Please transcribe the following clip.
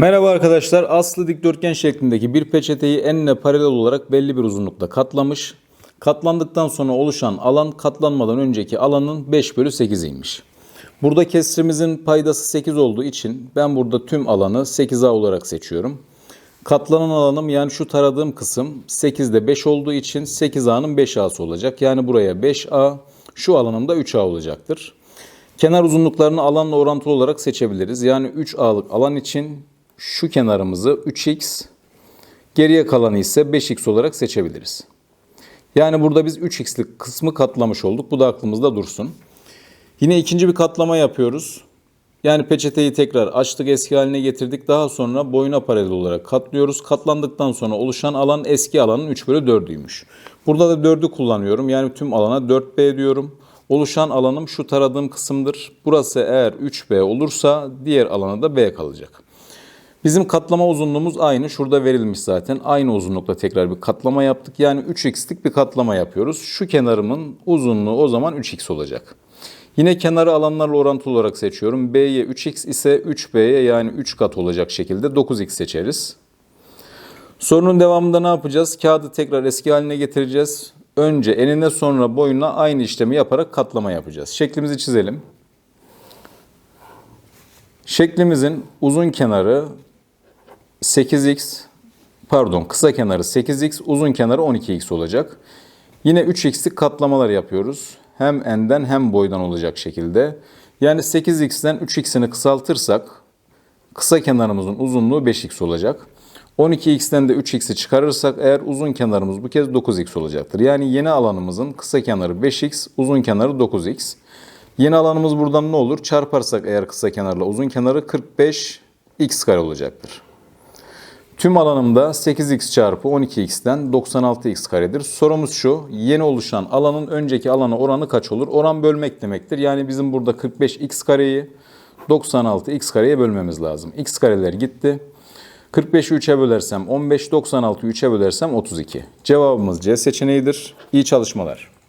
Merhaba arkadaşlar. Aslı dikdörtgen şeklindeki bir peçeteyi enine paralel olarak belli bir uzunlukta katlamış. Katlandıktan sonra oluşan alan katlanmadan önceki alanın 5 bölü 8'iymiş. Burada kesirimizin paydası 8 olduğu için ben burada tüm alanı 8A olarak seçiyorum. Katlanan alanım yani şu taradığım kısım 8'de 5 olduğu için 8A'nın 5A'sı olacak. Yani buraya 5A, şu alanım da 3A olacaktır. Kenar uzunluklarını alanla orantılı olarak seçebiliriz. Yani 3A'lık alan için şu kenarımızı 3x, geriye kalanı ise 5x olarak seçebiliriz. Yani burada biz 3x'lik kısmı katlamış olduk. Bu da aklımızda dursun. Yine ikinci bir katlama yapıyoruz. Yani peçeteyi tekrar açtık eski haline getirdik. Daha sonra boyuna paralel olarak katlıyoruz. Katlandıktan sonra oluşan alan eski alanın 3 bölü 4'üymüş. Burada da 4'ü kullanıyorum. Yani tüm alana 4B diyorum. Oluşan alanım şu taradığım kısımdır. Burası eğer 3B olursa diğer alana da B kalacak. Bizim katlama uzunluğumuz aynı. Şurada verilmiş zaten. Aynı uzunlukla tekrar bir katlama yaptık. Yani 3x'lik bir katlama yapıyoruz. Şu kenarımın uzunluğu o zaman 3x olacak. Yine kenarı alanlarla orantılı olarak seçiyorum. B'ye 3x ise 3B'ye yani 3 kat olacak şekilde 9x seçeriz. Sorunun devamında ne yapacağız? Kağıdı tekrar eski haline getireceğiz. Önce enine sonra boyuna aynı işlemi yaparak katlama yapacağız. Şeklimizi çizelim. Şeklimizin uzun kenarı 8x pardon kısa kenarı 8x uzun kenarı 12x olacak. Yine 3x'lik katlamalar yapıyoruz. Hem enden hem boydan olacak şekilde. Yani 8x'ten 3x'ini kısaltırsak kısa kenarımızın uzunluğu 5x olacak. 12x'ten de 3x'i çıkarırsak eğer uzun kenarımız bu kez 9x olacaktır. Yani yeni alanımızın kısa kenarı 5x, uzun kenarı 9x. Yeni alanımız buradan ne olur? Çarparsak eğer kısa kenarla uzun kenarı 45x kare olacaktır. Tüm alanımda 8x çarpı 12x'ten 96x karedir. Sorumuz şu, yeni oluşan alanın önceki alana oranı kaç olur? Oran bölmek demektir. Yani bizim burada 45x kareyi 96x kareye bölmemiz lazım. x kareler gitti. 45'i 3'e bölersem 15, 96'yı 3'e bölersem 32. Cevabımız C seçeneğidir. İyi çalışmalar.